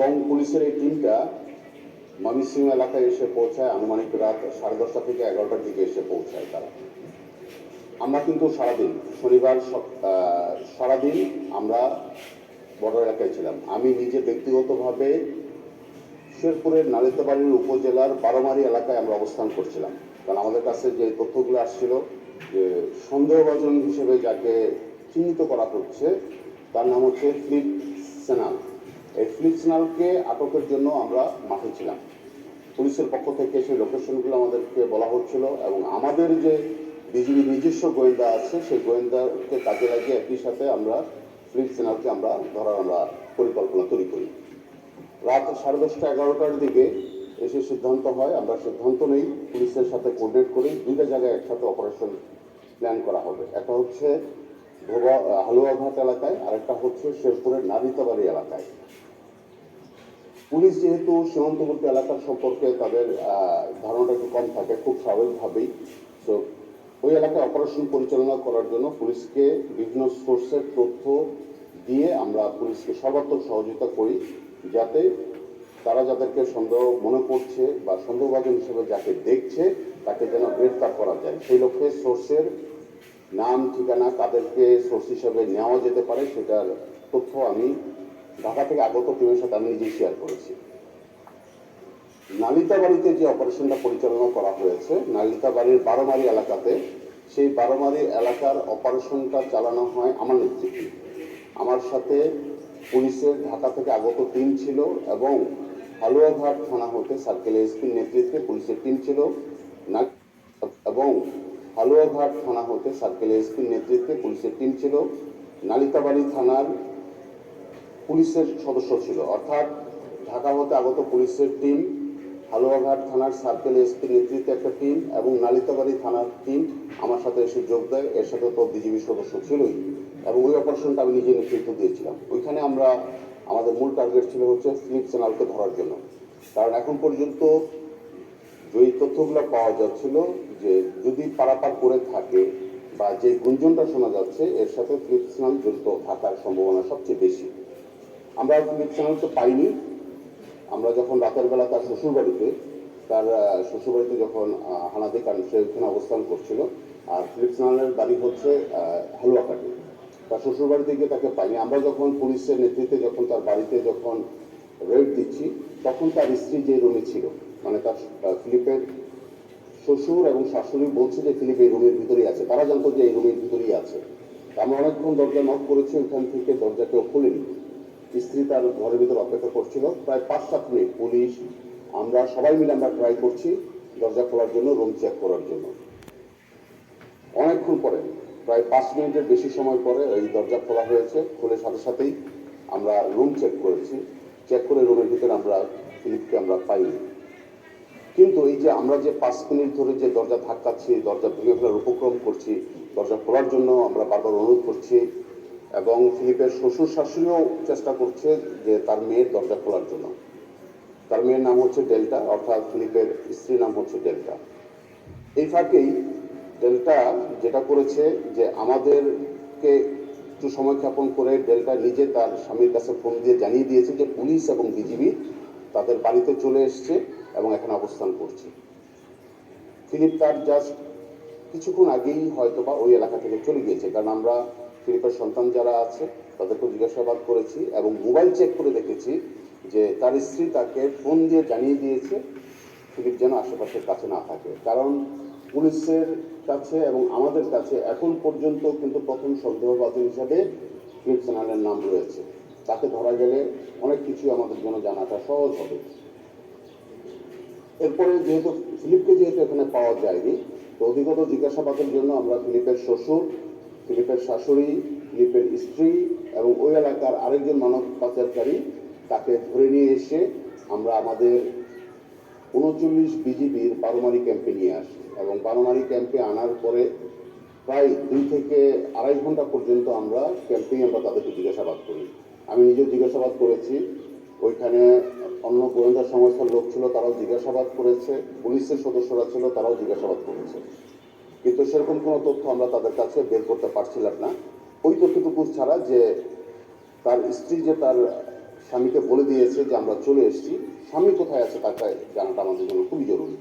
এবং পুলিশের এই টিমটা ময়মনসিংহ এলাকায় এসে পৌঁছায় আনুমানিক রাত সাড়ে দশটা থেকে এগারোটার দিকে এসে পৌঁছায় তারা। আমরা কিন্তু সারাদিন, শনিবার সারাদিন আমরা বর্ডার এলাকায় ছিলাম। আমি নিজে ব্যক্তিগতভাবে শেরপুরের নালিতাবাড়ির উপজেলার বারোমারি এলাকায় আমরা অবস্থান করছিলাম। কারণ আমাদের কাছে যে তথ্যগুলো আসছিল যে সন্দেহভাজন হিসেবে যাকে চিহ্নিত করা হচ্ছে, তার নাম হচ্ছে ফ্লিপ সেনাল। এই আটকের জন্য আমরা মাঠে ছিলাম। পুলিশের পক্ষ থেকে সেই লোকেশনগুলো আমাদেরকে বলা হচ্ছিল এবং আমাদের যে বিজিবি নিজস্ব গোয়েন্দা আছে, সেই গোয়েন্দাকে কাজে লাগিয়ে একই সাথে আমরা ফ্লিপ সেনালকে আমরা ধরার আমরা পরিকল্পনা তৈরি করি। রাত সাড়ে দশটা এগারোটার দিকে এসে সিদ্ধান্ত হয়, আমরা সিদ্ধান্ত নেই, পুলিশের সাথে কোঅর্ডিনেট করে দুইটা জায়গায় একসাথে অপারেশন প্ল্যান করা হবে। একটা হচ্ছে হালুয়াঘাট এলাকায় আর একটা হচ্ছে শেরপুরের নাবিতাবাড়ি এলাকায়। পুলিশ যেহেতু সীমান্তবর্তী এলাকার সম্পর্কে তাদের ধারণাটা একটু কম থাকে, খুব স্বাভাবিকভাবেই। তো ওই এলাকায় অপারেশন পরিচালনা করার জন্য পুলিশকে বিভিন্ন সোর্সের তথ্য দিয়ে আমরা পুলিশকে সর্বাত্মক সহযোগিতা করি, যাতে তারা যাদেরকে সন্দেহ মনে করছে বা সন্দেহভাজন হিসেবে যাকে দেখছে, তাকে যেন গ্রেফতার করা যায়। সেই লক্ষ্যে সোর্সের নাম, ঠিকানা কাদেরকে সোর্স হিসেবে নেওয়া যেতে পারে, সেটার তথ্য আমি ঢাকা থেকে আগত টিমের সাথে আমি নিজেই শেয়ার করেছি। নালিতাবাড়িতে যে অপারেশনটা পরিচালনা করা হয়েছে নালিতাবাড়ির বারোমারি এলাকাতে, সেই বারোমারি এলাকার অপারেশনটা চালানো হয় আমার নেতৃত্বে। আমার সাথে পুলিশের ঢাকা থেকে আগত টিম ছিল এবং হালুয়াঘাট থানা হতে সার্কেল এসপির নেতৃত্বে পুলিশের টিম ছিল। এবং হালুয়াঘাট থানা হতে সার্কেল এসপির নেতৃত্বে পুলিশের টিম ছিল। নালিতাবাড়ি থানার পুলিশের সদস্য ছিল। অর্থাৎ ঢাকা হতে আগত পুলিশের টিম হালুয়াঘাট থানার সার্কেল এসপি নেতৃত্বে একটা টিম এবং নালিতাবাড়ি থানার টিম আমার সাথে এসে যোগ দেয়। এর সাথে তো বিজিবি সদস্য ছিলই এবং ওই অপারেশনটা আমি নিজে নেতৃত্ব দিয়েছিলাম। ওইখানে আমরা, আমাদের মূল টার্গেট ছিল হচ্ছে ফিলিপ চ্যানেলকে ধরার জন্য। কারণ এখন পর্যন্ত যে তথ্যগুলো পাওয়া যাচ্ছিল যে যদি পারাপার করে থাকে বা যে গুঞ্জনটা শোনা যাচ্ছে, এর সাথে ফিলিপ চ্যানেল জড়িত থাকার সম্ভাবনা সবচেয়ে বেশি। আমরা তো পাইনি। আমরা যখন রাতের বেলা তার শ্বশুরবাড়িতে তার আহ, শ্বশুরবাড়িতে যখন হানাদি কারণ সে ওখানে অবস্থান করছিল আর ফিলিপ চ্যানেলের বাড়ি হচ্ছে হালুয়াকাটি তার শ্বশুরবাড়িতে গিয়ে তাকে পাইনি। আমরা যখন পুলিশের নেতৃত্বে যখন তার বাড়িতে যখন রেড দিচ্ছি তখন তার স্ত্রী যে রুমে ছিল মানে তার ফিলিপের শ্বশুর এবং শাশুড়ি বলছে যে ফিলিপ এই রুমের ভিতরেই আছে। তারা জানতো যে এই রুমের ভিতরেই আছে। আমরা অনেকক্ষণ দরজা নক করেছি ওইখান থেকে দরজা কেউ খুলেনি। স্ত্রী তার ঘরের ভিতর অপেক্ষা করছিল। প্রায় পাঁচ সাত মিনিট পুলিশ, আমরা সবাই মিলে আমরা ট্রাই করছি দরজা খোলার জন্য রুম চেক করার জন্য। অনেকক্ষণ পরে, প্রায় পাঁচ মিনিটের বেশি সময় পরে এই দরজা খোলা হয়েছে। খুলে সাথে সাথেই আমরা রুম চেক করেছি। চেক করে রুমের ভিতরে আমরা ফিলিপকে আমরা পাইনি। কিন্তু এই যে আমরা যে পাঁচ মিনিট ধরে যে দরজা ধাক্কাচ্ছি, দরজা ভেঙে ফেলার উপক্রম করছি, দরজা খোলার জন্য আমরা বারবার অনুরোধ করছি এবং ফিলিপের শ্বশুর শাশুড়িও চেষ্টা করছে যে তার মেয়ের দরজা খোলার জন্য। তার মেয়ের নাম হচ্ছে ডেল্টা, অর্থাৎ ফিলিপের স্ত্রীর নাম হচ্ছে ডেল্টা। এই ফাঁকেই ডেল্টা যেটা করেছে যে আমাদেরকে একটু সময় ক্ষেপণ করে ডেল্টা নিজে তার স্বামীর কাছে ফোন দিয়ে জানিয়ে দিয়েছে যে পুলিশ এবং বিজিবি তাদের বাড়িতে চলে এসছে এবং এখানে অবস্থান করছে। ফিলিপ তার জাস্ট কিছুক্ষণ আগেই হয়তো বা ওই এলাকা থেকে চলে গিয়েছে। কারণ আমরা ফিলিপের সন্তান যারা আছে তাদেরকে জিজ্ঞাসাবাদ করেছি এবং মোবাইল চেক করে দেখেছি যে তার স্ত্রী তাকে ফোন দিয়ে জানিয়ে দিয়েছে, ফিলিপ যেন আশেপাশের কাছে না থাকে। কারণ পুলিশের কাছে এবং আমাদের কাছে এখন পর্যন্ত কিন্তু প্রথম সন্দেহবাদী হিসাবে ফিলিপ সেনালের নাম রয়েছে। তাকে ধরা গেলে অনেক কিছু আমাদের জন্য জানাটা সহজ হবে। এরপরে যেহেতু ফিলিপকে যেহেতু এখানে পাওয়া যায়নি, তো অধিকত জিজ্ঞাসাবাদের জন্য আমরা ফিলিপের শ্বশুর ফিলিপের শাশুড়ি ফিলিপের স্ত্রী এবং ওই এলাকার আরেকজন মানব পাচারকারী তাকে ধরে নিয়ে এসে আমরা আমাদের উনচল্লিশ বিজিবির বারোমারি ক্যাম্পে নিয়ে আসি এবং বারোমারি ক্যাম্পে আনার পরে প্রায় দুই থেকে আড়াই ঘণ্টা পর্যন্ত আমরা ক্যাম্পেই আমরা তাদেরকে জিজ্ঞাসাবাদ করি। আমি নিজেও জিজ্ঞাসাবাদ করেছি। ওইখানে অন্য গোয়েন্দা সংস্থার লোক ছিল, তারাও জিজ্ঞাসাবাদ করেছে। পুলিশের সদস্যরা ছিল, তারাও জিজ্ঞাসাবাদ করেছে। কিন্তু সেরকম কোনো তথ্য আমরা তাদের কাছে বের করতে পারছিলাম না। ওই তথ্যটুকু ছাড়া যে তার স্ত্রী যে তার স্বামীকে বলে দিয়েছে যে আমরা চলে এসেছি, স্বামী কোথায় আছে তাকে জানাটা আমাদের জন্য খুবই জরুরি।